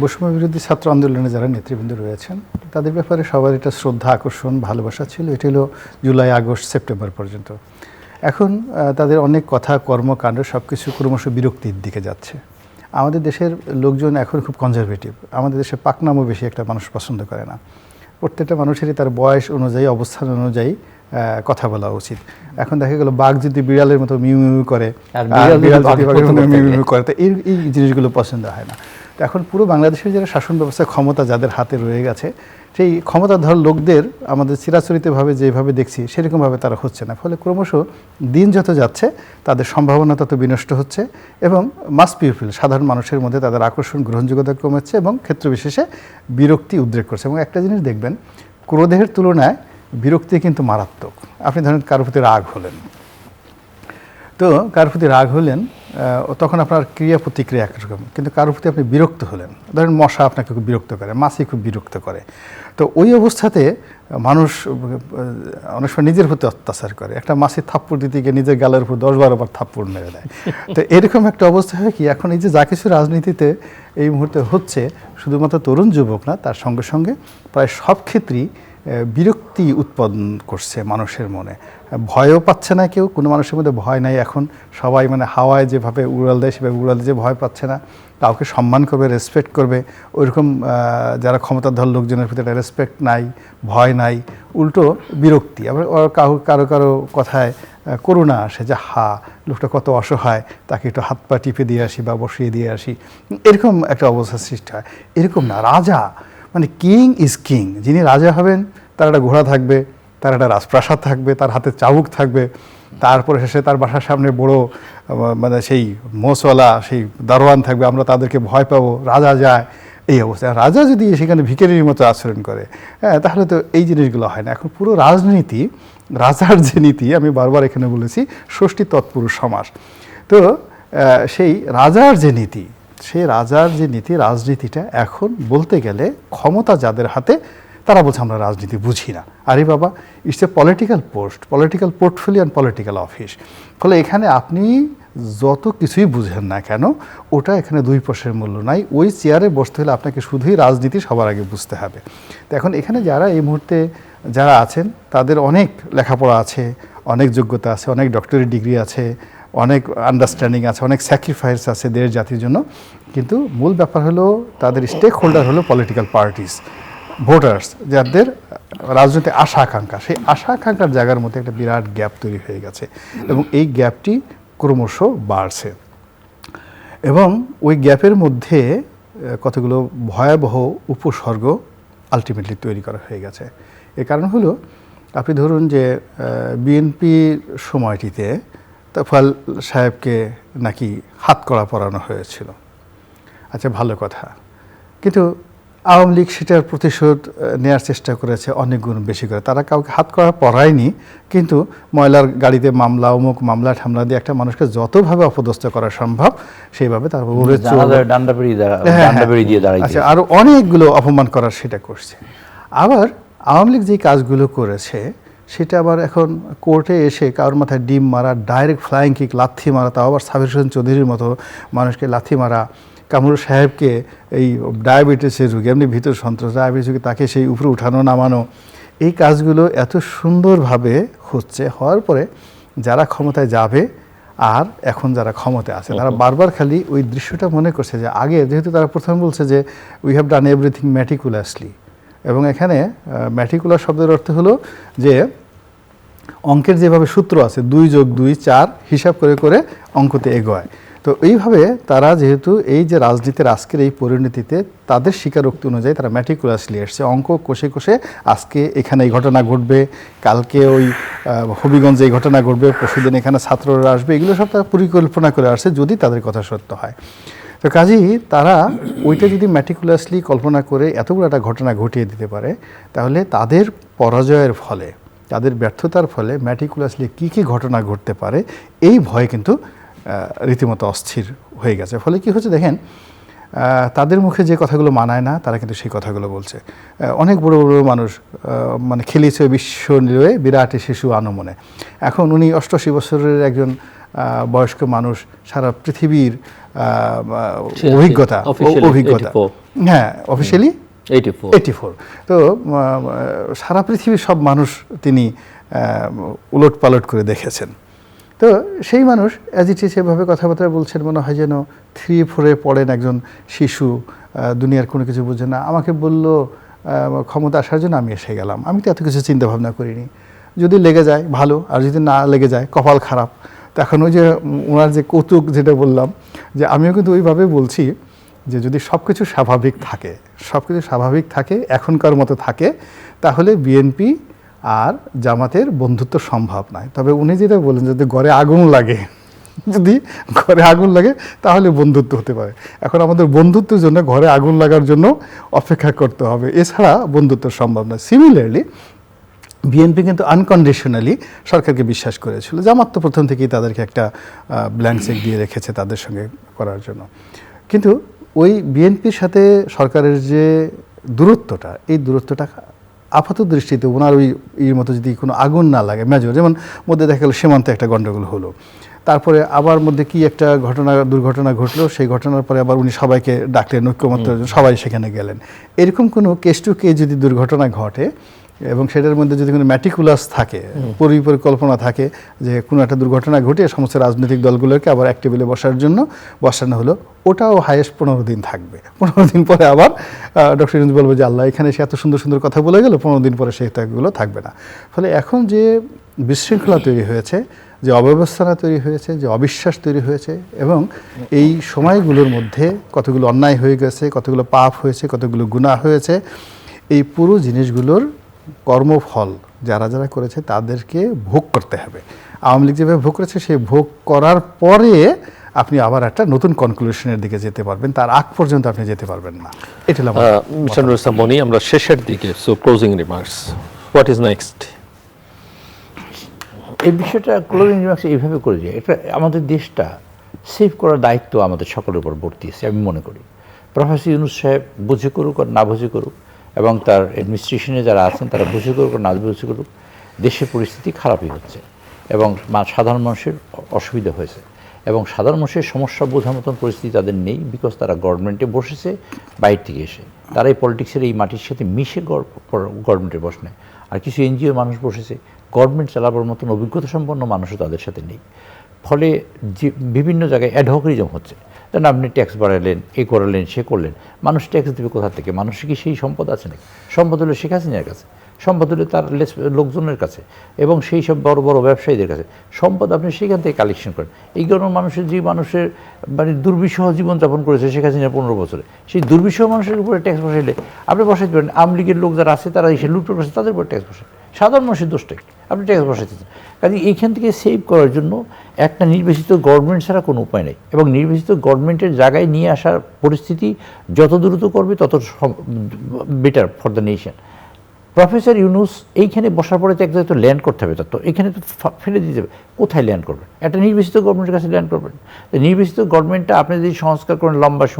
বৈষম্য বিরোধী ছাত্র আন্দোলনে যারা নেতৃবৃন্দ রয়েছেন তাদের ব্যাপারে সবার এটা শ্রদ্ধা আকর্ষণ ভালোবাসা ছিল। এটা হলো জুলাই আগস্ট সেপ্টেম্বর পর্যন্ত। এখন তাদের অনেক কথা কর্মকাণ্ড সব কিছু ক্রমশ বিরক্তির দিকে যাচ্ছে। আমাদের দেশের লোকজন এখন খুব কনজারভেটিভ আমাদের দেশে পাকনামও বেশি একটা মানুষ পছন্দ করে না। প্রত্যেকটা মানুষেরই তার বয়স অনুযায়ী অবস্থান অনুযায়ী কথা বলা উচিত। এখন দেখা গেল বাঘ যদি বিড়ালের মতো মিউ মিউ করে আর বিড়াল যদি মিউ মিউ করে তো এই জিনিসগুলো পছন্দ হয় না। তো এখন পুরো বাংলাদেশের যারা শাসন ব্যবস্থা ক্ষমতা যাদের হাতে রয়ে গেছে, সেই ক্ষমতাধর লোকদের আমাদের চিরাচরিতভাবে যেভাবে দেখছি, সেরকমভাবে তারা হচ্ছে না। ফলে ক্রমশ দিন যত যাচ্ছে, তাদের সম্ভাবনা তত বিনষ্ট হচ্ছে এবং মাস পিউপিল সাধারণ মানুষের মধ্যে তাদের আকর্ষণ, গ্রহণযোগ্যতা কমেছে এবং ক্ষেত্র বিশেষে বিরক্তি উদ্রেক করছে। এবং একটা জিনিস দেখবেন, ক্রোধের তুলনায় বিরক্তি কিন্তু মারাত্মক। আপনি ধরেন কারোর প্রতি রাগ হলেন। তো কারোর প্রতি রাগ হলেন তখন আপনার ক্রিয়া প্রতিক্রিয়া একরকম কিন্তু কারোর প্রতি আপনি বিরক্ত হলেন। ধরেন মশা আপনাকে খুব বিরক্ত করে, মাছি খুব বিরক্ত করে। তো ওই অবস্থাতে মানুষ অনেক সময় নিজের প্রতি অত্যাচার করে। একটা মাছি থাপ্পড় দিতে গিয়ে নিজের গালের উপর দশ বারো বার থাপ্পড় মেরে দেয়। তো এরকম একটা অবস্থা হয় কি, এখন এই যে যা কিছু রাজনীতিতে এই মুহূর্তে হচ্ছে, শুধুমাত্র তরুণ যুবক না, তার সঙ্গে সঙ্গে প্রায় সব ক্ষেত্রেই বিরক্তি উৎপাদন করছে মানুষের মনে। ভয়ও পাচ্ছে না কেউ, কোনো মানুষের মধ্যে ভয় নাই এখন। সবাই মানে হাওয়ায় যেভাবে উড়াল দেয়, সেভাবে উড়াল যে ভয় পাচ্ছে না। কাউকে সম্মান করবে রেসপেক্ট করবে। ওইরকম যারা ক্ষমতাধর লোকজনের একটা রেসপেক্ট নাই, ভয় নাই, উল্টো বিরক্তি। আবার ওর কারও কারও কথায় করুণা আসে যে, হা, লোকটা কত অসহায়, তাকে একটু হাত পা টিপে দিয়ে আসি বা বসিয়ে দিয়ে আসি। এরকম একটা অবস্থার সৃষ্টি হয়। এরকম না, রাজা মানে কিং ইজ কিং যিনি রাজা হবেন, তার একটা ঘোড়া থাকবে, তার একটা রাজপ্রাসাদ থাকবে, তার হাতে চাবুক থাকবে, তারপরে শেষে তার বাসার সামনে বড় মানে সেই মোসওয়ালা, সেই দারোয়ান থাকবে, আমরা তাদেরকে ভয় পাবো, রাজা যায়, এই অবস্থা। আর রাজা যদি সেখানে ভিখারির মতো আচরণ করে হ্যাঁ তাহলে তো এই জিনিসগুলো হয় না। এখন পুরো রাজনীতি, রাজার যে নীতি, আমি বারবার এখানে বলেছি, ষষ্ঠী তৎপুরুষ সমাস। তো সেই রাজার যে নীতি সেই রাজার যে নীতি, রাজনীতিটা এখন বলতে গেলে ক্ষমতা যাদের হাতে, তারা বলছে আমরা রাজনীতি বুঝি না। আরে বাবা it's a political post political portfolio and political office ফলে এখানে আপনি যত কিছুই বুঝেন না কেন, ওটা এখানে দুই পয়সার মূল্য নাই। ওই চেয়ারে বসতে হলে আপনাকে শুধুই রাজনীতি সবার আগে বুঝতে হবে। তো এখন এখানে যারা এই মুহূর্তে যারা আছেন, তাদের অনেক লেখাপড়া আছে, অনেক যোগ্যতা আছে, অনেক ডক্টরি ডিগ্রি আছে অনেক আন্ডারস্ট্যান্ডিং আছে, অনেক স্যাক্রিফাইস আছে দেশ জাতির জন্য। কিন্তু মূল ব্যাপার হলো তাদের স্টেক হোল্ডার হলো পলিটিক্যাল পার্টিস ভোটার্স যাদের রাজনৈতিক আশা আকাঙ্ক্ষা। সেই আশা আকাঙ্ক্ষার জায়গার মধ্যে একটা বিরাট গ্যাপ তৈরি হয়ে গেছে এবং এই গ্যাপটি ক্রমশ বাড়ছে। এবং ওই গ্যাপের মধ্যে কতগুলো ভয়াবহ উপসর্গ আলটিমেটলি তৈরি করা হয়ে গেছে। এ কারণ হলো, আপনি ধরুন যে বিএনপির সময়টিতে তফাল সাহেবকে নাকি হাত করা পরানো হয়েছিল। আচ্ছা ভালো কথা। কিন্তু আওয়ামী লীগ সেটার প্রতিশোধ নেয়ার চেষ্টা করেছে অনেক গুণ বেশি করে। তারা কাউকে হাত করা পড়ায়নি কিন্তু ময়লার গাড়িতে মামলা অমুক মামলা ঠামলা দিয়ে একটা মানুষকে যতভাবে অপদস্থ করা সম্ভব সেইভাবে তার উপরে চোর- জানালার ডান্ডা বেরিয়ে দাঁড়া- হ্যাঁ, হ্যাঁ। দিয়ে দাঁড়াইছে আচ্ছা আরও অনেকগুলো অপমান করার সেটা করছে। আবার আওয়ামী লীগ যে কাজগুলো করেছে সেটা আবার এখন কোর্টে এসে কারোর মাথায় ডিম মারা ডাইরেক্ট ফ্লাইং কিক লাথি মারা তাও আবার সাবির হোসেন চৌধুরীর মতো মানুষকে লাথি মারা কামরুল সাহেবকে এই ডায়াবেটিসের রোগী এমনি ভিতর সন্ত্রাস ডায়াবেটিস রোগী তাকে সেই উপরে উঠানো নামানো এই কাজগুলো এত সুন্দরভাবে হচ্ছে হওয়ার পরে যারা ক্ষমতায় যাবে আর এখন যারা ক্ষমতায় আছে তারা বারবার খালি ওই দৃশ্যটা মনে করছে যে আগে যেহেতু তারা প্রথম বলছে যে we have done everything meticulously এবং এখানে ম্যাটিকুলার শব্দের অর্থ হলো যে অঙ্কের যেভাবে সূত্র আছে, দুই যোগ দুই, চার, হিসাব করে করে অঙ্কতে এগোয়। তো এইভাবে তারা যেহেতু এই যে রাজনীতির আজকের এই পরিণতিতে তাদের স্বীকারোক্তি অনুযায়ী তারা ম্যাটিকুলাসলি এসছে। অঙ্ক কষে কষে আজকে এখানে এই ঘটনা ঘটবে, কালকে ওই হবিগঞ্জে এই ঘটনা ঘটবে, পরশুদিন এখানে ছাত্ররা আসবে, এগুলো সব তারা পরিকল্পনা করে আসছে যদি তাদের কথা সত্য হয়। তো কাজেই তারা ওইটা যদি ম্যাটিকুলাসলি কল্পনা করে এত বড় একটা ঘটনা ঘটিয়ে দিতে পারে, তাহলে তাদের পরাজয়ের ফলে তাদের ব্যর্থতার ফলে ম্যাটিকুলাসলি কী কী ঘটনা ঘটতে পারে এই ভয় কিন্তু রীতিমতো অস্থির হয়ে গেছে। ফলে কি হচ্ছে দেখেন তাদের মুখে যে কথাগুলো মানায় না তারা কিন্তু সেই কথাগুলো বলছে। অনেক বড় বড় মানুষ মানে খেলিয়েছে বিশ্ব নিলয়ে বিরাট শিশু আনমনে। এখন উনি অষ্টআশি বছরের একজন বয়স্ক মানুষ সারা পৃথিবীর অভিজ্ঞতা অভিজ্ঞতা। হ্যাঁ অফিসিয়ালি এইটি ফোর তো সারা পৃথিবীর সব মানুষ তিনি উলট পালট করে দেখেছেন। তো সেই মানুষ অ্যাজ ইট ইজ এভাবে কথাবার্তা বলছেন, মনে হয় যেন থ্রি ফোরে পড়েন একজন শিশু দুনিয়ার কোনো কিছু বুঝে না। আমাকে বলল ক্ষমতা আসার জন্য আমি এসে গেলাম। আমি তো এত কিছু চিন্তা ভাবনা করিনি। যদি লেগে যায়, ভালো। আর যদি না লেগে যায়, কপাল খারাপ। তো এখন ওই যে ওনার যে কৌতুক যেটা বললাম, যে আমিও কিন্তু ওইভাবে বলছি যে যদি সব কিছু স্বাভাবিক থাকে সব কিছু স্বাভাবিক থাকে, এখনকার মতো থাকে, তাহলে বিএনপি আর জামাতের বন্ধুত্ব সম্ভব নয়। তবে উনি যেটা বলেন যদি ঘরে আগুন লাগে, যদি ঘরে আগুন লাগে, তাহলে বন্ধুত্ব হতে পারে। এখন আমাদের বন্ধুত্বের জন্য ঘরে আগুন লাগার জন্য অপেক্ষা করতে হবে। এছাড়া বন্ধুত্ব সম্ভব নয়। সিমিলারলি বিএনপি কিন্তু আনকন্ডিশনালি সরকারকে বিশ্বাস করেছিল। জামাত তো প্রথম থেকেই তাদেরকে একটা ব্ল্যাঙ্ক চেক দিয়ে রেখেছে তাদের সঙ্গে করার জন্য। কিন্তু ওই বিএনপির সাথে সরকারের যে দূরত্বটা, এই দূরত্বটা আপাত দৃষ্টিতে ওনার ওই ইয়ের মতো যদি কোনো আগুন না লাগে, মেজর, যেমন মধ্যে দেখা গেলো সীমান্তে একটা গণ্ডগোল হলো। তারপরে আবার মধ্যে কি একটা ঘটনা, দুর্ঘটনা ঘটলো, সেই ঘটনার পরে আবার উনি সবাইকে ডাকলেন, ঐক্যমত্যের জন্য, সবাই সেখানে গেলেন। এরকম কোনো কেস টু কেস যদি দুর্ঘটনা ঘটে এবং সেটার মধ্যে যদি কোনো ম্যাটিকুলাস থাকে পরিকল্পনা থাকে যে কোনো একটা দুর্ঘটনা ঘটে সমস্ত রাজনৈতিক দলগুলোকে আবার এক টেবিলে বসার জন্য বসানো হলো ওটাও হায়েস্ট পনেরো দিন থাকবে। পনেরো দিন পরে আবার ডক্টর ইউনুস বলবে যে আল্লাহ এখানে সে এত সুন্দর সুন্দর কথা বলে গেল পনেরো দিন পরে সেই ত্যাগগুলো থাকবে না। ফলে এখন যে বিশৃঙ্খলা তৈরি হয়েছে যে অব্যবস্থানা তৈরি হয়েছে যে অবিশ্বাস তৈরি হয়েছে এবং এই সময়গুলোর মধ্যে কতগুলো অন্যায় হয়ে গেছে কতগুলো পাপ হয়েছে কতগুলো গুনাহ হয়েছে এই পুরো জিনিসগুলোর কর্মফল যারা যারা করেছে তাদেরকে ভোগ করতে হবে। আওয়ামী লীগ যেভাবে ভোগ করেছে সেই ভোগ করার পরে আপনি আবার একটা নতুন কনক্লুশনের দিকে যেতে পারবেন। তার আগ পর্যন্ত আপনি যেতে পারবেন না। এটা হলো মিস্টার মনি আমরা শেষের দিকে so closing remarks what is next এই বিষয়টা ক্লোজিং রিমার্কস এইভাবে করে যে এটা আমাদের দেশটা সেভ করার দায়িত্ব আমাদের সকলের উপর বর্তিয়েছে আমি মনে করি। প্রফেসর ইউনুস সাহেব বুঝে করুক আর না বুঝে করুক এবং তার অ্যাডমিনিস্ট্রেশনে যারা আছেন, তারা বুঝে করুক না বুঝে করুক, দেশের পরিস্থিতি খারাপই হচ্ছে এবং সাধারণ মানুষের অসুবিধা হয়েছে এবং সাধারণ মানুষের সমস্যা বোঝার মতন পরিস্থিতি তাদের নেই বিকজ তারা গভর্নমেন্টে বসেছে, বাইরে থেকে এসে। তারা এই পলিটিক্সের এই মাটির সাথে মিশে গভর্নমেন্টে বসে নেয় আর কিছু এনজিও মানুষ বসেছে গভর্নমেন্ট চালাবার মতন অভিজ্ঞতা সম্পন্ন মানুষও তাদের সাথে নেই। ফলে যে, বিভিন্ন জায়গায় অ্যাডভোকারিজম হচ্ছে। যেন আপনি ট্যাক্স বাড়ালেন, এ করালেন, সে করলেন। মানুষ ট্যাক্স দেবে কোথা থেকে? মানুষের কি সেই সম্পদ আছে নাকি? সম্পদ হলো শেখ হাসিনার কাছে। সম্পদ হলো তার লোকজনের কাছে এবং সেই সব বড় বড় ব্যবসায়ীদের কাছে। সম্পদ আপনি সেখান থেকে কালেকশন করেন। এই কারণে মানুষের যে মানুষের মানে দুর্বিষহ জীবনযাপন করেছে শেখ হাসিনা পনেরো বছরে, সেই দুর্বিষহ মানুষের উপরে ট্যাক্স বসাইলে আপনি বসাইতে পারেন। আওয়ামী লীগের লোক যারা আছে, তারা এসে লুটো করছে, তাদের উপর ট্যাক্স বসায়। সাধারণ মানুষের দোষটাই আপনি ট্যাক্স বসাইতেছেন কাজে এইখান থেকে সেভ করার জন্য একটা নির্বাচিত গভর্নমেন্ট ছাড়া কোনো উপায় নেই। এবং নির্বাচিত গভর্নমেন্টের জায়গায় নিয়ে আসার পরিস্থিতি যত দ্রুত করবে, তত better for the nation professor Yunus এইখানে বসার পরে তো এক জায়গায় তো ল্যান্ড করতে হবে। তো এখানে তো ফেলে দিতে হবে। কোথায় ল্যান্ড করবেন? একটা নির্বাচিত গভর্নমেন্টের কাছে ল্যান্ড করবেন। নির্বাচিত গভর্নমেন্টটা আপনি যদি সংস্কার করেন লম্বা সময়